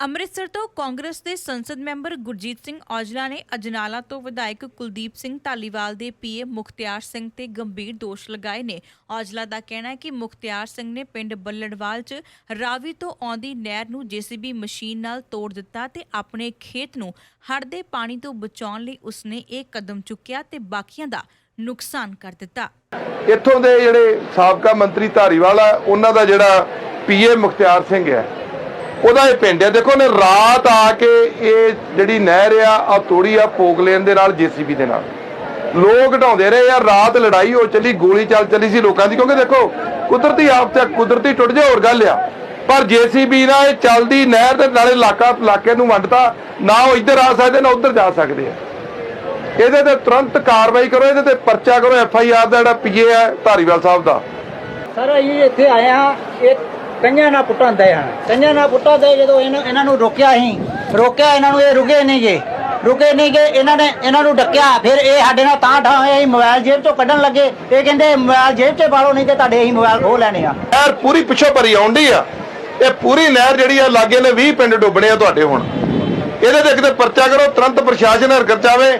ਅੰਮ੍ਰਿਤਸਰ ਤੋਂ ਕਾਂਗਰਸ ਦੇ ਸੰਸਦ ਮੈਂਬਰ ਗੁਰਜੀਤ ਸਿੰਘ ਔਜਲਾ ਨੇ ਅਜਨਾਲਾ ਤੋਂ ਵਿਧਾਇਕ ਕੁਲਦੀਪ ਸਿੰਘ ਢਾਲੀਵਾਲ ਦੇ ਪੀਏ ਮੁਖਤਿਆਰ ਸਿੰਘ ਤੇ ਗੰਭੀਰ ਦੋਸ਼ ਲਗਾਏ ਨੇ। ਔਜਲਾ ਦਾ ਕਹਿਣਾ ਹੈ ਕਿ ਮੁਖਤਿਆਰ ਸਿੰਘ ਨੇ ਪਿੰਡ ਬੱਲੜਵਾਲ 'ਚ ਰਾਵੀ ਤੋਂ ਆਉਂਦੀ ਨਹਿਰ ਨੂੰ ਜੀਸੀਬੀ ਮਸ਼ੀਨ ਨਾਲ ਤੋੜ ਦਿੱਤਾ ਤੇ ਆਪਣੇ ਖੇਤ ਨੂੰ ਹੜ੍ਹ ਦੇ ਪਾਣੀ ਤੋਂ ਬਚਾਉਣ ਲਈ ਉਸਨੇ ਇਹ ਕਦਮ ਚੁੱਕਿਆ ਤੇ ਬਾਕੀਆਂ ਦਾ ਨੁਕਸਾਨ ਕਰ ਦਿੱਤਾ। ਇੱਥੋਂ ਦੇ ਜਿਹੜੇ ਸਾਬਕਾ ਮੰਤਰੀ ਧਾਰੀਵਾਲ ਆ, ਉਹਨਾਂ ਦਾ ਜਿਹੜਾ ਪੀਏ ਮੁਖਤਿਆਰ ਸਿੰਘ ਹੈ ਉਹਦਾ ਇਹ ਪਿੰਡ ਹੈ। ਦੇਖੋ ਨੇ ਰਾਤ ਆ ਕੇ ਇਹ ਜਿਹੜੀ ਨਹਿਰ ਆ ਆ ਤੋੜੀ ਆ ਪੋਗਲੇਨ ਦੇ ਨਾਲ ਜੀਸੀਬੀ ਦੇ ਨਾਲ। ਲੋਕ ਢਾਉਂਦੇ ਰਹੇ ਆ, ਰਾਤ ਲੜਾਈ ਹੋ ਚੱਲੀ, ਗੋਲੀ ਚੱਲ ਚੱਲੀ ਸੀ ਲੋਕਾਂ ਦੀ, ਕਿਉਂਕਿ ਦੇਖੋ, ਕੁਦਰਤੀ ਆਫਤ ਹੈ ਕੁਦਰਤੀ ਟੁੱਟ ਜਾ ਹੋਰ ਗੱਲ ਆ। ਪਰ ਜੀਸੀਬੀ ਨਾਲ ਇਹ ਚੱਲਦੀ ਨਹਿਰ ਦੇ ਨਾਲੇ ਇਲਾਕਾ ਇਲਾਕੇ ਨੂੰ ਵੰਡਤਾ, ਨਾ ਉਹ ਇੱਧਰ ਆ ਸਕਦੇ, ਨਾ ਉੱਧਰ ਜਾ ਸਕਦੇ ਆ। ਇਹਦੇ ਤੇ ਤੁਰੰਤ ਕਾਰਵਾਈ ਕਰੋ, ਇਹਦੇ ਤੇ ਪਰਚਾ ਕਰੋ, ਐਫ ਆਈ ਆਰ ਦਾ ਜਿਹੜਾ ਪੀਏ ਹੈ ਧਾਰੀਵਾਲ ਸਾਹਿਬ ਦਾ। ਸਰ, ਅਸੀਂ ਇੱਥੇ ਆਏ ਹਾਂ ਇਹ ਕੰਨਿਆ ਨਾ ਪੁੱਟਾਂਦੇ ਹਨ ਕੰਨਿਆ ਨਾ ਪੁੱਟਾਂਦੇ ਜਦੋਂ ਇਹਨਾਂ ਨੂੰ ਰੋਕਿਆ ਅਸੀਂ। ਰੋਕਿਆ ਇਹਨਾਂ ਨੂੰ ਇਹ ਰੁਕੇ ਨਹੀਂ ਗਏ ਰੁਕੇ ਨਹੀਂ ਗਏ ਇਹਨਾਂ ਨੇ ਇਹਨਾਂ ਨੂੰ ਡੱਕਿਆ। ਫਿਰ ਇਹ ਸਾਡੇ ਨਾਲ ਤਾਂ ਠਾ ਹੋਇਆ, ਅਸੀਂ ਮੋਬਾਈਲ ਜੇਬ ਚੋਂ ਕੱਢਣ ਲੱਗੇ। ਇਹ ਕਹਿੰਦੇ, ਮੋਬਾਈਲ ਜੇਬ 'ਚ ਪਾਲੋ ਨਹੀਂ ਤੇ ਤੁਹਾਡੇ ਅਸੀਂ ਮੋਬਾਈਲ ਖੋਹ ਲੈਣੇ ਆ। ਨਹਿਰ ਪੂਰੀ ਪਿੱਛੋਂ ਭਰੀ ਆਉਂਦੀ ਆ। ਇਹ ਪੂਰੀ ਨਹਿਰ ਜਿਹੜੀ ਆ, ਲਾਗੇ ਨੇ 20 ਪਿੰਡ ਡੁੱਬਣੇ ਆ ਤੁਹਾਡੇ ਹੁਣ। ਇਹਦੇ ਤੇ ਕਿਤੇ ਪਰਚਾ ਕਰੋ, ਤੁਰੰਤ ਪ੍ਰਸ਼ਾਸਨ ਹਰਕਤ ਚਾਵੇ